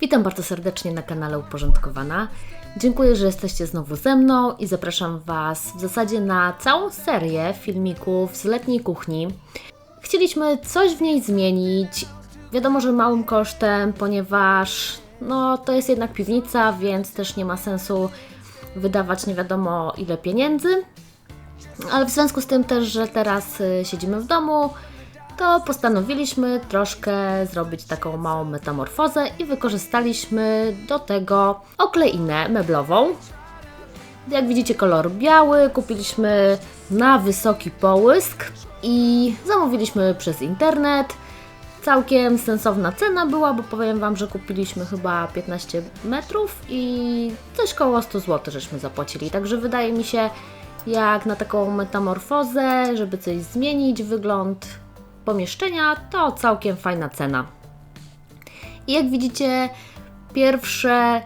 Witam bardzo serdecznie na kanale Uporządkowana. Dziękuję, że jesteście znowu ze mną i zapraszam Was w zasadzie na całą serię filmików z letniej kuchni. Chcieliśmy coś w niej zmienić. Wiadomo, że małym kosztem, ponieważ no, to jest jednak piwnica, więc też nie ma sensu wydawać nie wiadomo ile pieniędzy. Ale w związku z tym też, że teraz y, siedzimy w domu, to postanowiliśmy troszkę zrobić taką małą metamorfozę i wykorzystaliśmy do tego okleinę meblową. Jak widzicie kolor biały, kupiliśmy na wysoki połysk i zamówiliśmy przez internet. Całkiem sensowna cena była, bo powiem Wam, że kupiliśmy chyba 15 metrów i coś koło 100 zł żeśmy zapłacili. Także wydaje mi się, jak na taką metamorfozę, żeby coś zmienić, wygląd pomieszczenia, to całkiem fajna cena. I jak widzicie, pierwsze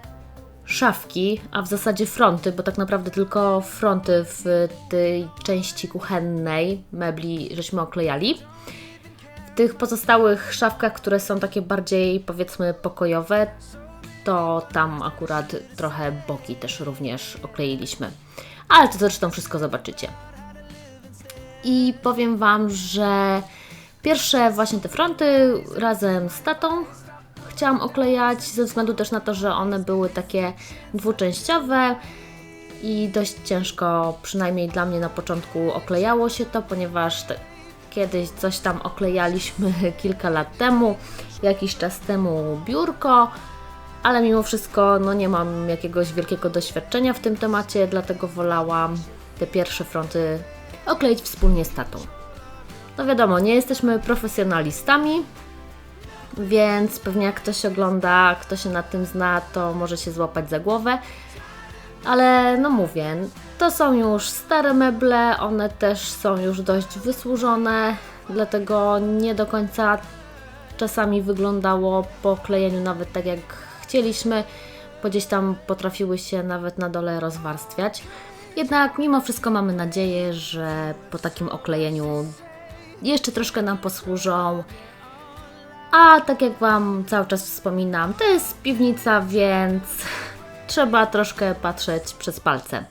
szafki, a w zasadzie fronty, bo tak naprawdę tylko fronty w tej części kuchennej mebli żeśmy oklejali. W tych pozostałych szafkach, które są takie bardziej powiedzmy pokojowe, to tam akurat trochę boki też również okleiliśmy. Ale to zresztą wszystko zobaczycie. I powiem Wam, że pierwsze właśnie te fronty razem z tatą chciałam oklejać, ze względu też na to, że one były takie dwuczęściowe i dość ciężko, przynajmniej dla mnie na początku oklejało się to, ponieważ te, kiedyś coś tam oklejaliśmy kilka lat temu, jakiś czas temu biurko, ale mimo wszystko no nie mam jakiegoś wielkiego doświadczenia w tym temacie, dlatego wolałam te pierwsze fronty okleić wspólnie z tatą. No wiadomo, nie jesteśmy profesjonalistami, więc pewnie jak ktoś ogląda, kto się na tym zna, to może się złapać za głowę. Ale no mówię, to są już stare meble, one też są już dość wysłużone, dlatego nie do końca czasami wyglądało po klejeniu nawet tak jak chcieliśmy, bo gdzieś tam potrafiły się nawet na dole rozwarstwiać. Jednak mimo wszystko mamy nadzieję, że po takim oklejeniu jeszcze troszkę nam posłużą. A tak jak Wam cały czas wspominam, to jest piwnica, więc trzeba troszkę patrzeć przez palce.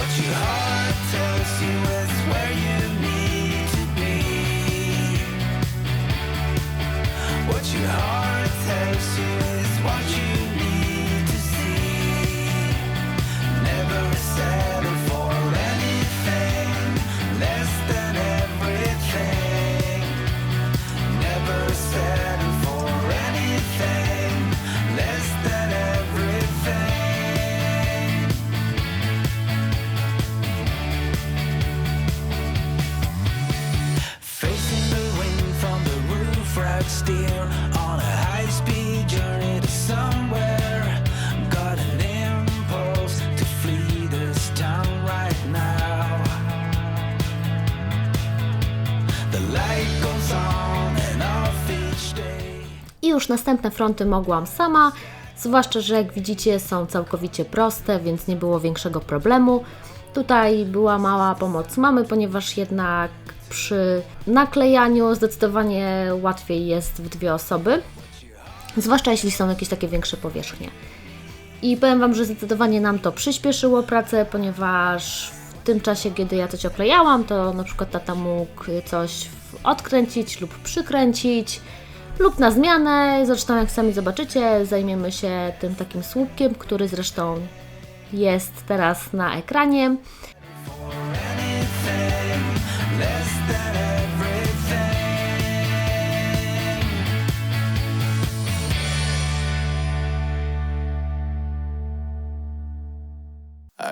What your heart tells you I już następne fronty mogłam sama, zwłaszcza, że jak widzicie są całkowicie proste, więc nie było większego problemu. Tutaj była mała pomoc mamy, ponieważ jednak przy naklejaniu zdecydowanie łatwiej jest w dwie osoby, zwłaszcza jeśli są jakieś takie większe powierzchnie. I powiem Wam, że zdecydowanie nam to przyspieszyło pracę, ponieważ w tym czasie, kiedy ja coś oklejałam, to na przykład tata mógł coś odkręcić lub przykręcić, lub na zmianę. Zresztą, jak sami zobaczycie, zajmiemy się tym takim słupkiem, który zresztą jest teraz na ekranie.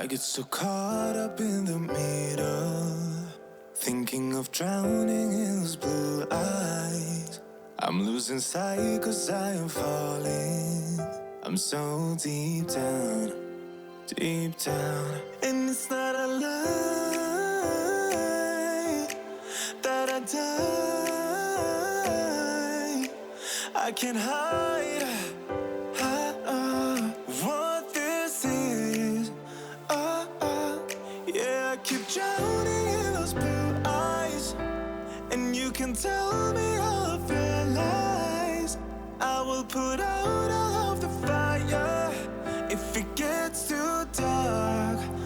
I get so caught up in the middle, thinking of drowning in those blue eyes. I'm losing sight cause I am falling. I'm so deep down, deep down. And it's not a lie that I die. I can't hide, will put out all of the fire if it gets too dark.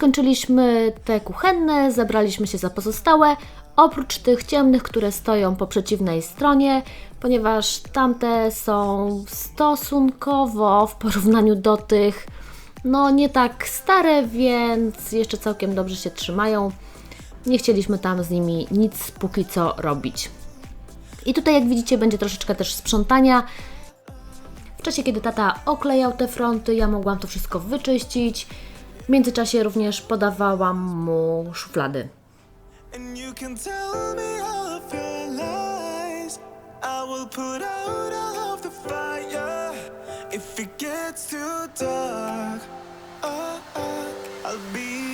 Skończyliśmy te kuchenne, zabraliśmy się za pozostałe, oprócz tych ciemnych, które stoją po przeciwnej stronie, ponieważ tamte są stosunkowo w porównaniu do tych, no nie tak stare, więc jeszcze całkiem dobrze się trzymają. Nie chcieliśmy tam z nimi nic póki co robić. I tutaj, jak widzicie, będzie troszeczkę też sprzątania. W czasie, kiedy tata oklejał te fronty, ja mogłam to wszystko wyczyścić. Międzyczasie również podawałam mu szuflady. Uh, uh, I'll be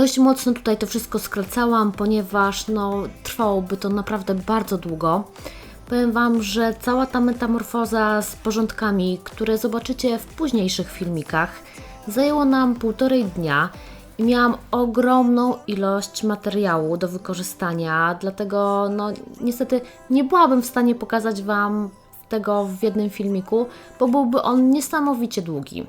Dość mocno tutaj to wszystko skracałam, ponieważ no, trwałoby to naprawdę bardzo długo. Powiem Wam, że cała ta metamorfoza z porządkami, które zobaczycie w późniejszych filmikach, zajęło nam półtorej dnia i miałam ogromną ilość materiału do wykorzystania, dlatego no, niestety nie byłabym w stanie pokazać Wam tego w jednym filmiku, bo byłby on niesamowicie długi.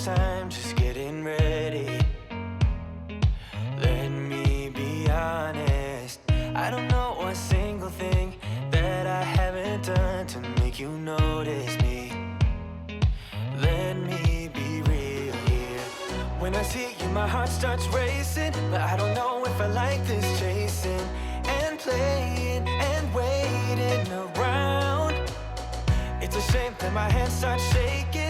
Much time just getting ready? Let me be honest. I don't know a single thing that I haven't done to make you notice me. Let me be real here. When I see you, my heart starts racing. But I don't know if I like this chasing and playing and waiting around. It's a shame that my hands start shaking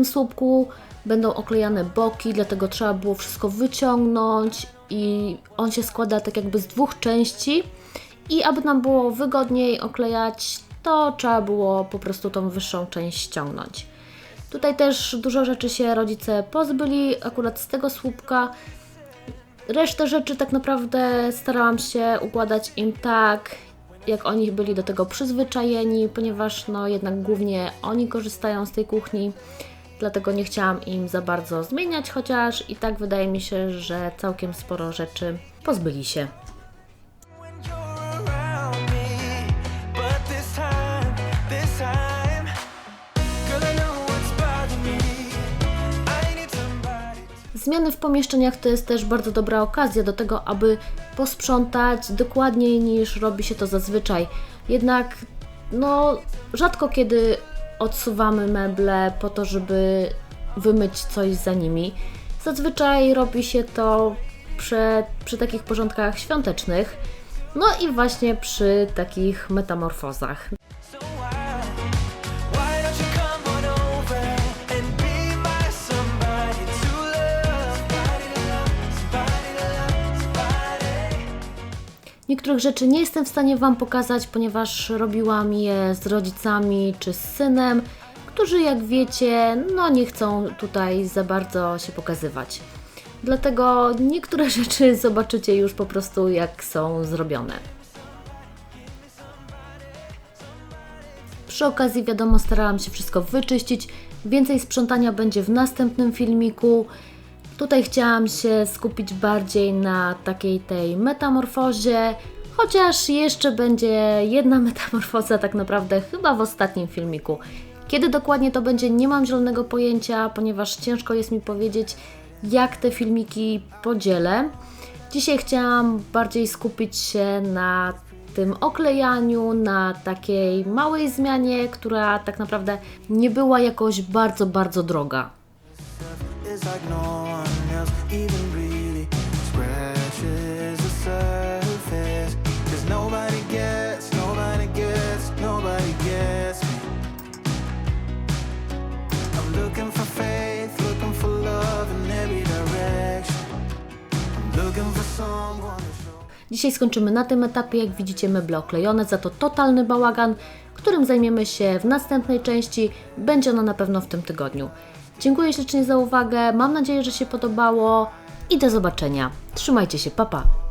tym słupku będą oklejane boki, dlatego trzeba było wszystko wyciągnąć i on się składa tak jakby z dwóch części i aby nam było wygodniej oklejać, to trzeba było po prostu tą wyższą część ściągnąć. Tutaj też dużo rzeczy się rodzice pozbyli, akurat z tego słupka. Resztę rzeczy tak naprawdę starałam się układać im tak, jak oni byli do tego przyzwyczajeni, ponieważ no jednak głównie oni korzystają z tej kuchni, dlatego nie chciałam im za bardzo zmieniać, chociaż i tak wydaje mi się, że całkiem sporo rzeczy pozbyli się. Zmiany w pomieszczeniach to jest też bardzo dobra okazja do tego, aby posprzątać dokładniej niż robi się to zazwyczaj. Jednak no, rzadko kiedy odsuwamy meble po to, żeby wymyć coś za nimi. Zazwyczaj robi się to przy, przy takich porządkach świątecznych. No i właśnie przy takich metamorfozach. Niektórych rzeczy nie jestem w stanie Wam pokazać, ponieważ robiłam je z rodzicami czy z synem, którzy jak wiecie, no nie chcą tutaj za bardzo się pokazywać. Dlatego niektóre rzeczy zobaczycie już po prostu jak są zrobione. Przy okazji, wiadomo, starałam się wszystko wyczyścić. Więcej sprzątania będzie w następnym filmiku. Tutaj chciałam się skupić bardziej na takiej tej metamorfozie, chociaż jeszcze będzie jedna metamorfoza tak naprawdę chyba w ostatnim filmiku. Kiedy dokładnie to będzie, nie mam zielonego pojęcia, ponieważ ciężko jest mi powiedzieć, jak te filmiki podzielę. Dzisiaj chciałam bardziej skupić się na tym oklejaniu, na takiej małej zmianie, która tak naprawdę nie była jakoś bardzo, bardzo droga. One Dzisiaj skończymy na tym etapie, jak widzicie meble oklejone, za to totalny bałagan, którym zajmiemy się w następnej części. Będzie ona na pewno w tym tygodniu. Dziękuję ślicznie za uwagę, mam nadzieję, że się podobało i do zobaczenia. Trzymajcie się, papa. Pa.